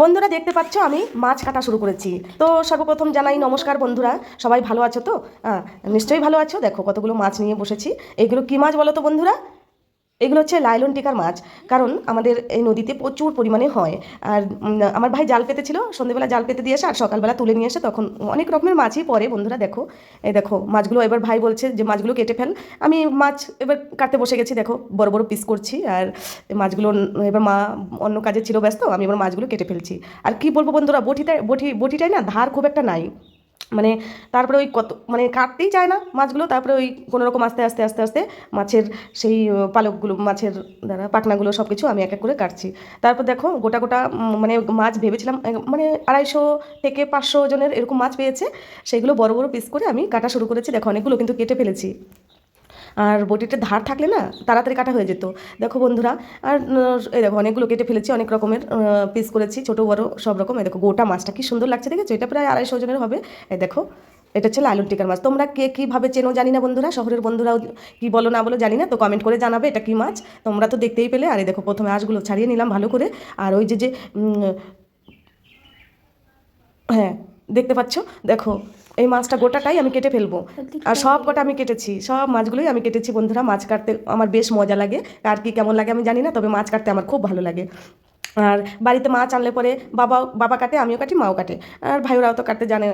বন্ধুরা, দেখতে পাচ্ছ, আমি মাছ কাটা শুরু করেছি। তো সর্বপ্রথম জানাই নমস্কার বন্ধুরা। সবাই ভালো আছো তো? হ্যাঁ নিশ্চয়ই ভালো আছো? দেখো কতগুলো মাছ নিয়ে বসেছি। এগুলো কী মাছ বলো তো বন্ধুরা? এগুলো হচ্ছে লাইলন টিকার মাছ, কারণ আমাদের এই নদীতে প্রচুর পরিমাণে হয়। আর আমার ভাই জাল পেতেছিল সন্ধেবেলা জাল পেতে দিয়ে এসে, আর সকালবেলা তুলে নিয়ে এসে তখন অনেক রকমের মাছই পরে বন্ধুরা দেখো। এই দেখো, মাছগুলো এবার ভাই বলছে যে, মাছগুলো কেটে ফেল। আমি মাছ এবার কাটতে বসে গেছি, দেখো, বড় বড় পিস করছি, আর মাছগুলো, এবার মা অন্য কাজে ছিল ব্যস্ত, আমি এবার মাছগুলো কেটে ফেলছি। আর কি বলব বন্ধুরা, বটিটায়, বটি, বটিটায় না, ধার খুব একটা নাই। মানে তারপরে ওই কত মানে কাটতেই চায় না মাছগুলো, তারপরে ওই কোনোরকম আস্তে আস্তে আস্তে আস্তে মাছের সেই পালকগুলো, মাছের দ্বারা পাখনাগুলো সব কিছু আমি এক এক করে কাটছি। তারপর দেখো গোটা গোটা মানে মাছ ভেবেছিলাম মানে আড়াইশো থেকে পাঁচশো জনের এরকম মাছ পেয়েছে সেগুলো বড় বড় পিস করে আমি কাটা শুরু করেছি। দেখো অনেকগুলো কিন্তু কেটে ফেলেছি। আর বটিটা ধার থাকলে না তাড়াতাড়ি কাটা হয়ে যেত। দেখো বন্ধুরা, আর এই দেখো অনেকগুলো কেটে ফেলেছি, অনেক রকমের পিস করেছি, ছোটো, বড়, সব রকম। এই দেখো গোটা মাছটা কি সুন্দর লাগছে, দেখেছ? এটা প্রায় আড়াইশো জনের হবে। এই দেখো, এটা হচ্ছে লালন টিকার মাছ। তোমরা কে কীভাবে চেনো জানি না বন্ধুরা, শহরের বন্ধুরাও কি বলো না বলো জানি না, তো কমেন্ট করে জানাবে এটা কি মাছ। তোমরা তো দেখতেই পেলে। আর এই দেখো, প্রথমে আঁশগুলো ছাড়িয়ে নিলাম ভালো করে। আর ওই যে যে হ্যাঁ দেখতে পাচ্ছ? দেখো এই মাছটা গোটাটাই আমি কেটে ফেলব। আর সব কটা আমি কেটেছি সব মাছগুলোই আমি কেটেছি বন্ধুরা মাছ কাটতে আমার বেশ মজা লাগে। আর কি কেমন লাগে আমি জানি না তবে মাছ কাটতে আমার খুব ভালো লাগে। আর বাড়িতে মাছ আনলে পরে বাবা বাবা কাটে আমিও কাটি মাও কাটে। আর ভাইওরাও তো কাটতে জানে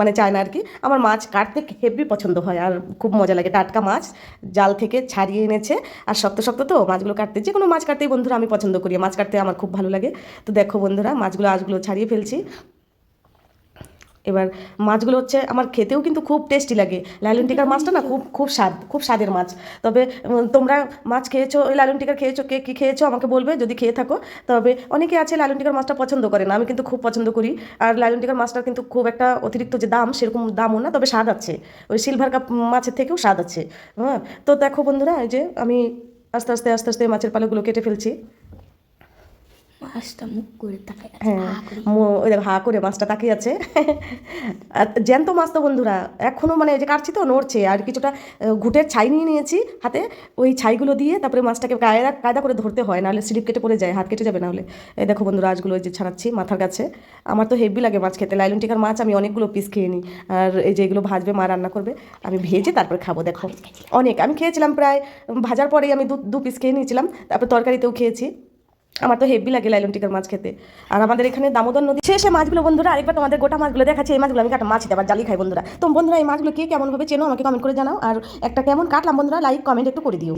মানে চায় না আর কি। আমার মাছ কাটতে হেভি পছন্দ হয় আর খুব মজা লাগে। টাটকা মাছ জাল থেকে ছাড়িয়ে এনেছে। আর শক্ত শক্ত তো মাছগুলো কাটতে যে কোনো মাছ কাটতেই বন্ধুরা আমি পছন্দ করি। মাছ কাটতে আমার খুব ভালো লাগে। তো দেখো বন্ধুরা মাছগুলো আঁশগুলো ছাড়িয়ে ফেলছি। এবার মাছগুলো হচ্ছে আমার খেতেও কিন্তু খুব টেস্টি লাগে। লালন টিকার মাছটা না খুব খুব স্বাদ, খুব স্বাদের মাছ। তবে তোমরা মাছ খেয়েছো, ওই লালন টিকার খেয়েছো, কে কী খেয়েছো আমাকে বলবে যদি খেয়ে থাকো। তবে অনেকে আছে লালন টিকার মাছটা পছন্দ করে না, আমি কিন্তু খুব পছন্দ করি। আর লালন টিকার মাছটার কিন্তু খুব একটা অতিরিক্ত যে দাম, সেরকম দামও না, তবে স্বাদ আছে। ওই সিলভার কাপ মাছের থেকেও স্বাদ আছে। হ্যাঁ তো দেখো বন্ধুরা, এই যে আমি আস্তে আস্তে আস্তে আস্তে মাছের পালকগুলো কেটে ফেলছি। মাছটা মুখ করে তাকায় আছে, হ্যাঁ হা করে। মো- ওই দেখো হা করে মাছটা তাকিয়ে আছে। আর জ্যান্ত মাছ তো বন্ধুরা এখনও মানে যে কাটছি তো নড়ছে। আর কিছুটা ঘুটের ছাই নিয়ে নিয়েছি হাতে। ওই ছাইগুলো দিয়ে তারপরে মাছটাকে কায়দা কায়দা করে ধরতে হয় নাহলে স্লিপ কেটে পড়ে যায় হাত কেটে যাবে নাহলে। এই দেখো বন্ধুরা আজগুলো যে ছাড়াচ্ছি মাথার কাছে। আমার তো হেভি লাগে মাছ খেতে। লাইলন টিকার মাছ আমি অনেকগুলো পিস খেয়ে নিই। আর এই যে এগুলো ভাজবে মা রান্না করবে। আমি ভেজে তারপরে খাব দেখো। অনেক আমি খেয়েছিলাম প্রায় ভাজার পরেই আমি দু দু পিস খেয়ে নিয়েছিলাম। তারপর তরকারিতেও খেয়েছি। আমার তো হেভি লাগে লাইলন টিকার মাছ খেতে। আর আমাদের এখানে দামোদর নদী শেষে মাছগুলো বন্ধুরা, আরেকবার তোমাদের গোটা মাছগুলো দেখাচ্ছি, এই মাছগুলো আমি কাটা মাছ আবার জালি খাই বন্ধুরা। তো বন্ধুরা, এই মাছগুলো কে কেমন ভাবে চেনো আমাকে কমেন্ট করে জানাও। আর একটা কেমন কাটলাম বন্ধুরা লাইক কমেন্ট একটু করে দিও।